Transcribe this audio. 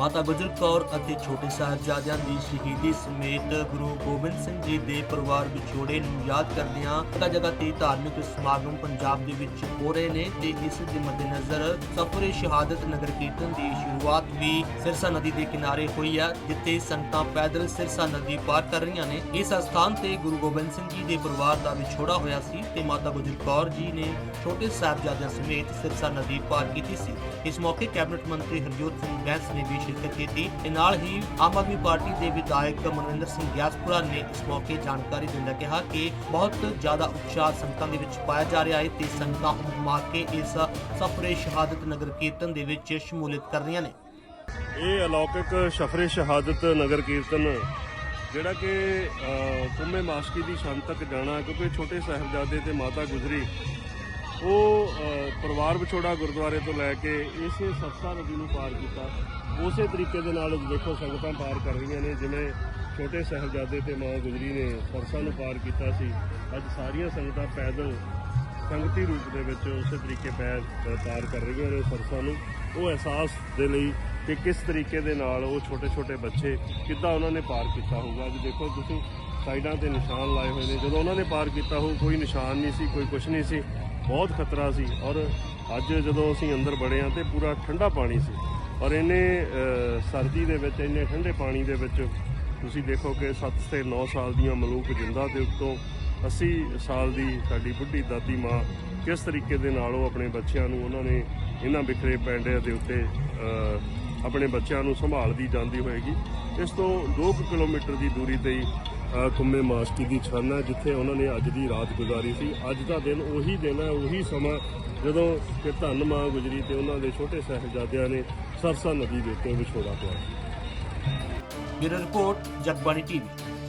ਮਾਤਾ ਗੁਜਰ ਕੌਰ ਅਤੇ ਛੋਟੇ ਸਾਹਿਬਜ਼ਾਦਿਆਂ ਦੀ ਸ਼ਹੀਦੀ ਸਮੇਤ ਗੁਰੂ ਗੋਬਿੰਦ ਸਿੰਘ ਜੀ ਦੇ ਪਰਿਵਾਰ ਵਿਛੋੜੇ ਨੂੰ ਯਾਦ ਕਰਦਿਆਂ ਜਗ੍ਹਾ ਜਗ੍ਹਾ ਤੇ ਧਾਰਮਿਕ ਸਮਾਗਮ ਪੰਜਾਬ ਦੇ ਵਿੱਚ ਹੋ ਰਹੇ ਨੇ ਤੇ ਇਸ ਦੇ ਮੱਦੇਨਜ਼ਰ ਸਫਰੇ ਸ਼ਹਾਦਤ ਨਗਰ ਕੀਰਤਨ ਦੀ ਸ਼ੁਰੂਆਤ ਵੀ ਸਿਰਸਾ ਨਦੀ ਦੇ ਕਿਨਾਰੇ ਹੋਈ ਹੈ, ਜਿੱਥੇ ਸੰਗਤਾਂ ਪੈਦਲ ਸਿਰਸਾ ਨਦੀ ਪਾਰ ਕਰ ਰਹੀਆਂ ਨੇ। ਇਸ ਸਥਾਨ ਤੇ ਗੁਰੂ ਗੋਬਿੰਦ ਸਿੰਘ ਜੀ ਦੇ ਪਰਿਵਾਰ ਦਾ ਵਿਛੋੜਾ ਹੋਇਆ ਸੀ ਤੇ ਮਾਤਾ ਗੁਜਰ ਕੌਰ ਜੀ ਨੇ ਛੋਟੇ ਸਾਹਿਬਜ਼ਾਦਿਆਂ ਸਮੇਤ ਸਿਰਸਾ ਨਦੀ ਪਾਰ ਕੀਤੀ ਸੀ। ਇਸ ਮੌਕੇ ਕੈਬਨਿਟ ਮੰਤਰੀ ਹਰਜੋਤ ਸਿੰਘ ਬੈਂਸ ਨੇ ਵੀ ਸ਼ਿਰਕਤ ਕੀਤੀ ਤੇ ਨਾਲ ਹੀ ਆਮ ਆਦਮੀ ਪਾਰਟੀ ਦੇ ਵਿਧਾਇਕ ਮਨਵਿੰਦਰ ਸਿੰਘ ਗਿਆਸਪੁਰਾ ਨੇ ਇਸ ਮੌਕੇ ਜਾਣਕਾਰੀ ਦਿੰਦਾ ਕਿਹਾ ਕਿ ਬਹੁਤ ਜ਼ਿਆਦਾ ਉਤਸ਼ਾਹ ਸੰਗਤਾਂ ਦੇ ਵਿੱਚ ਪਾਇਆ ਜਾ ਰਿਹਾ ਹੈ ਤੇ ਸੰਗਤਾਂ ਉਮਾ ਕੇ ਇਸ ਸਫਰੇ ਸ਼ਹਾਦਤ ਨਗਰ ਕੀਰਤਨ ਦੇ ਵਿੱਚ ਸ਼ਮੂਲੀਅਤ ਕਰ ਰਹੀਆਂ ਨੇ। ਇਹ ਅਲੌਕਿਕ ਸ਼ਫਰੇ ਸ਼ਹਾਦਤ ਨਗਰ ਕੀਰਤਨ, ਜਿਹੜਾ ਕਿ ਕੁੰਮੇ ਮਾਸਕੀ ਦੀ ਸ਼ਾਨ ਤੱਕ ਜਾਣਾ ਕਿਉਂਕਿ ਛੋਟੇ ਸਾਹਿਬਜ਼ਾਦੇ ਤੇ ਮਾਤਾ ਗੁਜਰੀ ਉਹ ਪਰਿਵਾਰ ਵਿਛੋੜਾ ਗੁਰਦੁਆਰੇ ਤੋਂ ਲੈ ਕੇ ਇਸੇ ਸਤਸਾ ਨਦੀ ਨੂੰ ਪਾਰ ਕੀਤਾ। ਉਸੇ ਤਰੀਕੇ ਦੇ ਨਾਲ ਦੇਖੋ ਸੰਗਤਾਂ ਪਾਰ ਕਰ ਰਹੀਆਂ ਨੇ, ਜਿਵੇਂ ਛੋਟੇ ਸਾਹਿਬਜ਼ਾਦੇ ਤੇ ਮਾਂ ਗੁਜਰੀ ਨੇ ਸਰਸਾ ਨੂੰ ਪਾਰ ਕੀਤਾ ਸੀ। ਅੱਜ ਸਾਰੀਆਂ ਸੰਗਤਾਂ ਪੈਦਲ ਸੰਗਤੀ ਰੂਪ ਦੇ ਵਿੱਚ ਉਸੇ ਤਰੀਕੇ ਪੈਰ ਪਾਰ ਕਰ ਰਹੀਆਂ ਨੇ ਸਰਸਾ ਨੂੰ। ਉਹ ਅਹਿਸਾਸ ਦੇ ਲਈ ਕਿ ਕਿਸ ਤਰੀਕੇ ਦੇ ਨਾਲ ਉਹ ਛੋਟੇ ਛੋਟੇ ਬੱਚੇ ਕਿੱਦਾਂ ਉਹਨਾਂ ਨੇ ਪਾਰ ਕੀਤਾ ਹੋਊਗਾ। ਅੱਜ ਦੇਖੋ ਤੁਸੀਂ ਸਾਈਡਾਂ ਤੇ ਨਿਸ਼ਾਨ ਲਾਏ ਹੋਏ ਨੇ। ਜਦੋਂ ਉਹਨਾਂ ਨੇ ਪਾਰ ਕੀਤਾ ਹੋ ਕੋਈ ਨਿਸ਼ਾਨ ਨਹੀਂ ਸੀ, ਕੋਈ ਕੁਝ ਨਹੀਂ ਸੀ। ਬਹੁਤ ਖਤਰਾ ਸੀ ਔਰ ਅੱਜ ਜਦੋਂ ਅਸੀਂ ਅੰਦਰ ਬੜੇ ਹਾਂ ਤੇ ਪੂਰਾ ਠੰਡਾ ਪਾਣੀ ਸੀ। ਔਰ ਇਹਨੇ ਸਰਦੀ ਦੇ ਵਿੱਚ, ਇੰਨੇ ਠੰਡੇ ਪਾਣੀ ਦੇ ਵਿੱਚ ਤੁਸੀਂ ਦੇਖੋ ਕਿ 7 ਤੇ 9 ਸਾਲ ਦੀਆਂ ਮਲੂਕ ਜਿੰਦਾ ਦੇ ਉੱਤੋਂ 80 ਸਾਲ ਦੀ ਸਾਡੀ ਬੁੱਢੀ ਦਾਦੀ ਮਾਂ ਕਿਸ ਤਰੀਕੇ ਦੇ ਨਾਲ ਉਹ ਆਪਣੇ ਬੱਚਿਆਂ ਨੂੰ, ਉਹਨਾਂ ਨੇ ਇਹਨਾਂ ਵਿਖਰੇ ਪੈਂਡਿਆਂ ਦੇ ਉੱਤੇ ਆਪਣੇ ਬੱਚਿਆਂ ਨੂੰ ਸੰਭਾਲਦੀ ਜਾਂਦੀ ਹੋਏਗੀ। ਇਸ ਤੋਂ 2 ਕਿਲੋਮੀਟਰ ਦੀ ਦੂਰੀ ਤੇ ਹੀ ਕੁੰਮੇ ਮਾਸਕੀ ਦੀ ਛਾਨ ਹੈ, ਜਿੱਥੇ ਉਹਨਾਂ ਨੇ ਅੱਜ ਦੀ ਰਾਤ ਗੁਜ਼ਾਰੀ ਸੀ। ਅੱਜ ਦਾ ਦਿਨ ਉਹੀ ਦਿਨ ਹੈ, ਉਹੀ ਸਮਾਂ ਜਦੋਂ ਕਿ ਧੰਨ ਮਾਂ ਗੁਜਰੀ ਤੇ ਉਹਨਾਂ ਦੇ ਛੋਟੇ ਸਾਹਿਬਜ਼ਾਦਿਆਂ ਨੇ ਸਰਸਾ ਨਦੀ ਦੇ ਉੱਤੇ ਵਿਛੋੜਾ ਪਿਆ ਬਿਊਰੋ ਰਿਪੋਰਟ, ਜਗਬਾਣੀ ਟੀਵੀ।